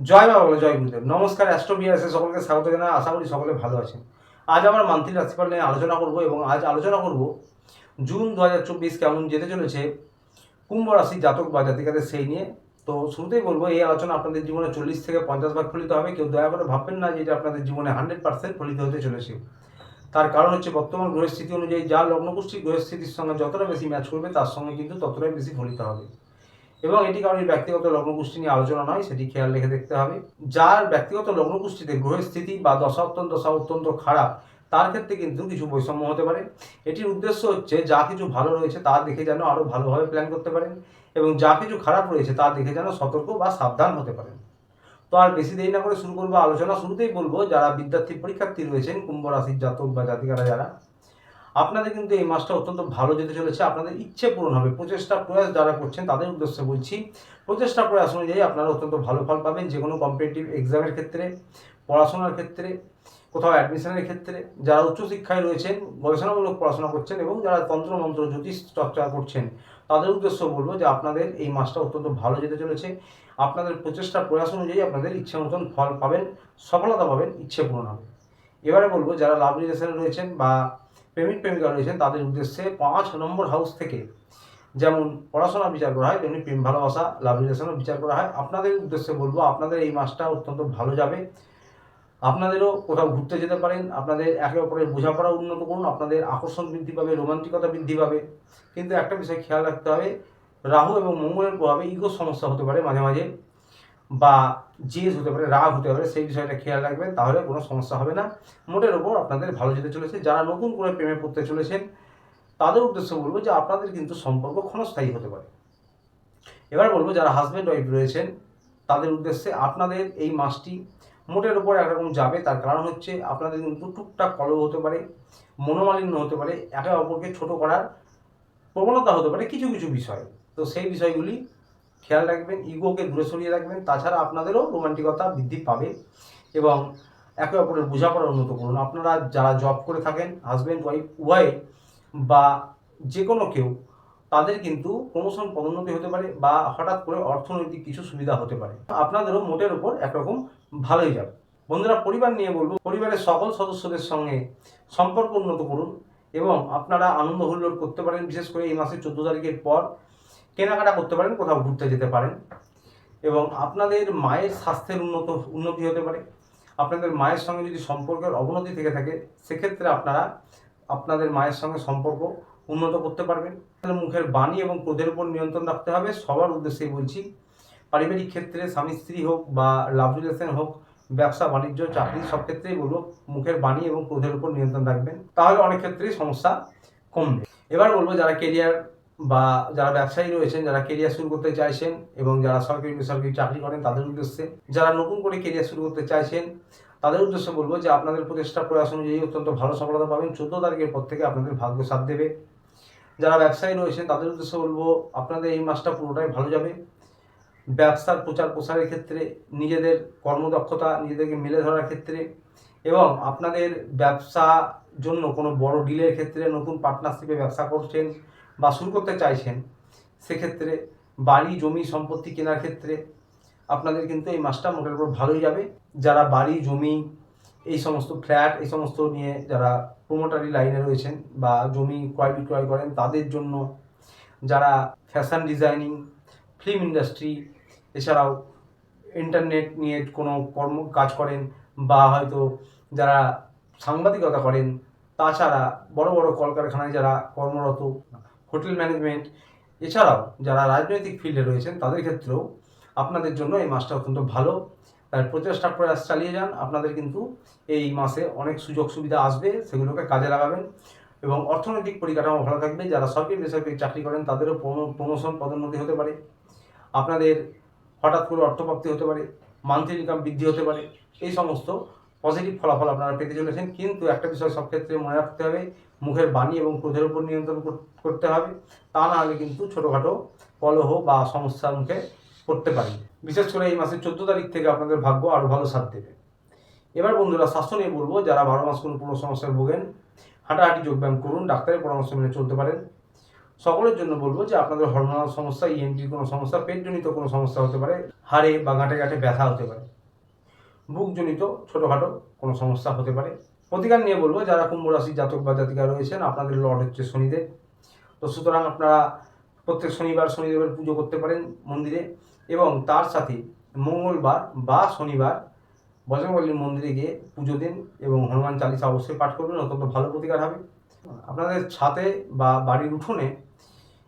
জয় বাবা বলে, জয় গুরুদেব। নমস্কার অ্যাস্ট্রো বিআরএসে সকলকে স্বাগত জানাই। আশা করি সকলে ভালো আছেন। আজ আমার মান্থলি রাশিফল নিয়ে আলোচনা করব এবং আজ আলোচনা করব জুন দু হাজার চব্বিশ কেমন যেতে চলেছে, কুম্ভ রাশি জাতক বা জাতিকাদের সেই নিয়ে। তো শুরুতেই বলব, এই আলোচনা আপনাদের জীবনে চল্লিশ থেকে পঞ্চাশ ভাগ ফলিত হবে। কেউ দয়া করে ভাববেন না যে এটা আপনাদের জীবনে হান্ড্রেড পার্সেন্ট ফলিত হতে চলেছে। তার কারণ হচ্ছে বর্তমান গ্রহের স্থিতি অনুযায়ী যা লগ্নপুষ্টির গ্রহের স্থিতির সঙ্গে যতটা বেশি ম্যাচ করবে, তার সঙ্গে কিন্তু ততটাই বেশি ফলিত হবে। এবং এটি কারণে ব্যক্তিগত লগ্নপুষ্টি নিয়ে আলোচনা নয়, সেটি খেয়াল রেখে দেখতে হবে। যার ব্যক্তিগত লগ্নপুষ্টিতে গ্রহের স্থিতি বা দশা অত্যন্ত দশা অত্যন্ত খারাপ, তার ক্ষেত্রে কিন্তু কিছু বৈষম্য হতে পারে। এটির উদ্দেশ্য হচ্ছে, যা কিছু ভালো রয়েছে তা দেখে যেন আরও ভালোভাবে প্ল্যান করতে পারেন এবং যা কিছু খারাপ রয়েছে তা দেখে যেন সতর্ক বা সাবধান হতে পারেন। তো আর বেশি দেরি না করে শুরু করব আলোচনা শুরুতেই বলব, যারা বিদ্যার্থী পরীক্ষার্থী রয়েছেন, কুম্ভ রাশির জাতক বা জাতিকারা যারা আপনাদের কিন্তু এই মাসটা অত্যন্ত ভালো যেতে চলেছে। আপনাদের ইচ্ছে পূরণ হবে। প্রচেষ্টা, প্রয়াস যারা করছেন তাদের উদ্দেশ্যে বলছি, প্রচেষ্টা, প্রয়াস অনুযায়ী আপনারা অত্যন্ত ভালো ফল পাবেন। যে কোনো কম্পিটিটিভ এক্সামের ক্ষেত্রে, পড়াশোনার ক্ষেত্রে, কোথাও অ্যাডমিশনের ক্ষেত্রে, যারা উচ্চশিক্ষায় রয়েছেন, গবেষণামূলক পড়াশোনা করছেন এবং যারা তন্ত্র, মন্ত্র, জ্যোতিষ চর্চা করছেন, তাদের উদ্দেশ্য বলব যে আপনাদের এই মাসটা অত্যন্ত ভালো যেতে চলেছে। আপনাদের প্রচেষ্টা, প্রয়াস অনুযায়ী আপনাদের ইচ্ছে মতন ফল পাবেন, সফলতা পাবেন, ইচ্ছে পূরণ হবে। এবারে বলব, যারা লাভ রিলেশনে রয়েছেন বা প্রেমিক প্রেমিকা রয়েছেন, তাদের উদ্দেশ্যে পাঁচ নম্বর হাউস থেকে যেমন পড়াশোনা বিচার করা হয়, তেমনি প্রেম ভালোবাসা লাভ রিলেশনও বিচার করা হয়। আপনাদের উদ্দেশ্যে বলব, আপনাদের এই মাসটা অত্যন্ত ভালো যাবে। আপনাদেরও কোথাও ঘুরতে যেতে পারেন, আপনাদের একে অপরের বোঝাপড়া উন্নত করুন, আপনাদের আকর্ষণ বৃদ্ধি পাবে, রোমান্টিকতা বৃদ্ধি পাবে। কিন্তু একটা বিষয় খেয়াল রাখতে হবে, রাহু এবং মঙ্গলের প্রভাবে ইগো সমস্যা হতে পারে মাঝে মাঝে। বা জেজ হতে পারে, রাগ হতে পারে, সেই বিষয়টা খেয়াল রাখবেন, তাহলে কোনো সমস্যা হবে না। মোটের ওপর আপনাদের ভালো যেতে চলেছে। যারা নতুন করে প্রেমে পড়তে চলেছেন, তাদের উদ্দেশ্য বলব যে আপনাদের কিন্তু সম্পর্ক ক্ষণস্থায়ী হতে পারে। এবার বলব, যারা হাজব্যান্ড ওয়াইফ রয়েছেন, তাদের উদ্দেশ্যে আপনাদের এই মাসটি মোটের উপর একরকম যাবে, তার কারণ হচ্ছে আপনাদের কিন্তু টুকটাক কলহ হতে পারে, মনোমালিন্য হতে পারে, একে অপরকে ছোট করার প্রবণতা হতে পারে কিছু কিছু বিষয়। তো সেই বিষয়গুলি খেয়াল রাখবেন, ইগোকে দূরে সরিয়ে রাখবেন, তাছাড়া আপনাদেরও রোমান্টিকতা বৃদ্ধি পাবে এবং একে অপরের বোঝাপড়া উন্নত করুন। আপনারা যারা জব করে থাকেন হাজব্যান্ড ওয়াইফ উভয়ে বা যে কোনো কেউ, তাদের কিন্তু প্রমোশন পদোন্নতি হতে পারে বা হঠাৎ করে অর্থনৈতিক কিছু সুবিধা হতে পারে। আপনাদেরও মোটের উপর একরকম ভালোই যাবে। বন্ধুরা, পরিবার নিয়ে বলব, পরিবারের সকল সদস্যদের সঙ্গে সম্পর্ক উন্নত করুন এবং আপনারা আনন্দ হুল্লোড় করতে পারেন, বিশেষ করে এই মাসের চোদ্দ তারিখের পর। কেনাকাটা করতে পারেন, কোথাও ঘুরতে যেতে পারেন। এবং আপনাদের মায়ের স্বাস্থ্যের উন্নত, উন্নতি হতে পারে। আপনাদের মায়ের সঙ্গে যদি সম্পর্কের অবনতি থেকে থাকে, সেক্ষেত্রে আপনারা আপনাদের মায়ের সঙ্গে সম্পর্ক উন্নত করতে পারবেন। মুখের বাণী এবং ক্রোধের উপর নিয়ন্ত্রণ রাখতে হবে। সবার উদ্দেশ্যেই বলছি, পারিবারিক ক্ষেত্রে স্বামী স্ত্রী হোক বা লাভ রিলেশন হোক, ব্যবসা, বাণিজ্য, চাকরি, সব ক্ষেত্রেই বলব, মুখের বাণী এবং ক্রোধের উপর নিয়ন্ত্রণ রাখবেন। তাহলে অনেক ক্ষেত্রেই সমস্যা কমবে। এবার বলব, যারা কেরিয়ার বা যারা ব্যবসায়ী রয়েছেন, যারা কেরিয়ার শুরু করতে চাইছেন এবং যারা সরকারি বেসরকারি চাকরি করেন, তাদের উদ্দেশ্যে, যারা নতুন করে কেরিয়ার শুরু করতে চাইছেন, তাদের উদ্দেশ্যে বলব যে আপনাদের প্রচেষ্টা প্রয়াস অনুযায়ী অত্যন্ত ভালো সফলতা পাবেন। চোদ্দ তারিখের পর থেকে আপনাদের ভাগ্য সাথ দেবে। যারা ব্যবসায়ী রয়েছেন, তাদের উদ্দেশ্যে বলব আপনাদের এই মাসটা পুরোটাই ভালো যাবে। ব্যবসার প্রচার প্রসারের ক্ষেত্রে, নিজেদের কর্মদক্ষতা, নিজেদেরকে মেলে ধরার ক্ষেত্রে এবং আপনাদের ব্যবসা জন্য কোনো বড় ডিলের ক্ষেত্রে নতুন পার্টনারশিপে ব্যবসা করছেন বা শুরু করতে চাইছেন, সেক্ষেত্রে বাড়ি, জমি, সম্পত্তি কেনার ক্ষেত্রে আপনাদের কিন্তু এই মাসটা মোটের উপর ভালোই যাবে। যারা বাড়ি, জমি, এই সমস্ত ফ্ল্যাট, এই সমস্ত নিয়ে যারা প্রোমোটারি লাইনে রয়েছেন বা জমি ক্রয় বিক্রয় করেন, তাদের জন্য যারা ফ্যাশন ডিজাইনিং ফিল্ম ইন্ডাস্ট্রি এছাড়াও ইন্টারনেট নিয়ে কোনো কর্ম কাজ করেন বা হয়তো যারা সাংবাদিকতা করেন, তাছাড়া বড় বড় কলকারখানায় যারা কর্মরত হোটেল ম্যানেজমেন্ট, এছাড়াও যারা রাজনৈতিক ফিল্ডে রয়েছেন, তাদের ক্ষেত্রেও আপনাদের জন্য এই মাসটা অত্যন্ত ভালো। তার প্রচেষ্টা প্রয়াস চালিয়ে যান। আপনাদের কিন্তু এই মাসে অনেক সুযোগ সুবিধা আসবে, সেগুলোকে কাজে লাগাবেন এবং অর্থনৈতিক পরিকাঠামো ভালো থাকবে। যারা সরকারি বেসরকারি চাকরি করেন, তাদেরও প্রমোশন পদোন্নতি হতে পারে। আপনাদের হঠাৎ করে অর্থপ্রাপ্তি হতে পারে মান্থলি ইনকাম বৃদ্ধি হতে পারে। এই সমস্ত পজিটিভ ফলাফল আপনারা পেতে চলেছেন। কিন্তু একটা বিষয় সব ক্ষেত্রে মনে রাখতে হবে মুখের বাণী এবং ক্রোধের উপর নিয়ন্ত্রণ কর- করতে হবে। তা না হলে কিন্তু ছোটোখাটো কলহ বা সমস্যার মুখে পড়তে পারি। বিশেষ করে এই মাসের চোদ্দ তারিখ থেকে আপনাদের ভাগ্য আরও ভালো সাথ দেবে। এবার বন্ধুরা স্বাস্থ্য নিয়ে বলব, যারা বারো মাস কোনো কোনো সমস্যায় ভোগেন, হাঁটাহাঁটি যোগব্যায়াম করুন, ডাক্তারের পরামর্শ মেনে চলতে পারেন। সকলের জন্য বলব যে আপনাদের হরমোনাল সমস্যা ইএনটির কোনো সমস্যা, পেটজনিত কোনো সমস্যা হতে পারে, হাড়ে বা গাঁটে গাঁটে ব্যথা হতে পারে। বুকজনিত ছোটোখাটো কোনো সমস্যা হতে পারে। প্রতিকার নিয়ে বলব, যারা কুম্ভ রাশির জাতক বা জাতিকা রয়েছেন, আপনাদের লর্ড হচ্ছে শনিদেব। তো সুতরাং আপনারা প্রত্যেক শনিবার শনিদেবের পুজো করতে পারেন মন্দিরে এবং তার সাথে মঙ্গলবার বা শনিবার বজরঙ্গলীর মন্দিরে গিয়ে পুজো দিন এবং হনুমান চালিসা অবশ্যই পাঠ করবেন, অত্যন্ত ভালো প্রতিকার হবে। আপনাদের ছাদে বা বাড়ির উঠোনে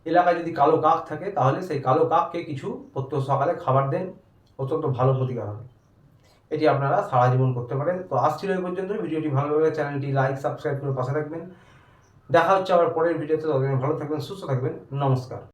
এলাকায় যদি কালো কাক থাকে, তাহলে সেই কালো কাককে কিছু প্রত্যহ সকালে খাবার দেন, অত্যন্ত ভালো প্রতিকার হবে। এটি আপনারা সারা জীবন করতে পারেন। তো আসছিল এই পর্যন্ত ভিডিওটি ভালো লাগলে চ্যানেলটি লাইক, সাবস্ক্রাইব করে পাশে থাকবেন। দেখা হচ্ছে আবার পরের ভিডিওতে। ততদিন ভালো থাকবেন, সুস্থ থাকবেন। নমস্কার।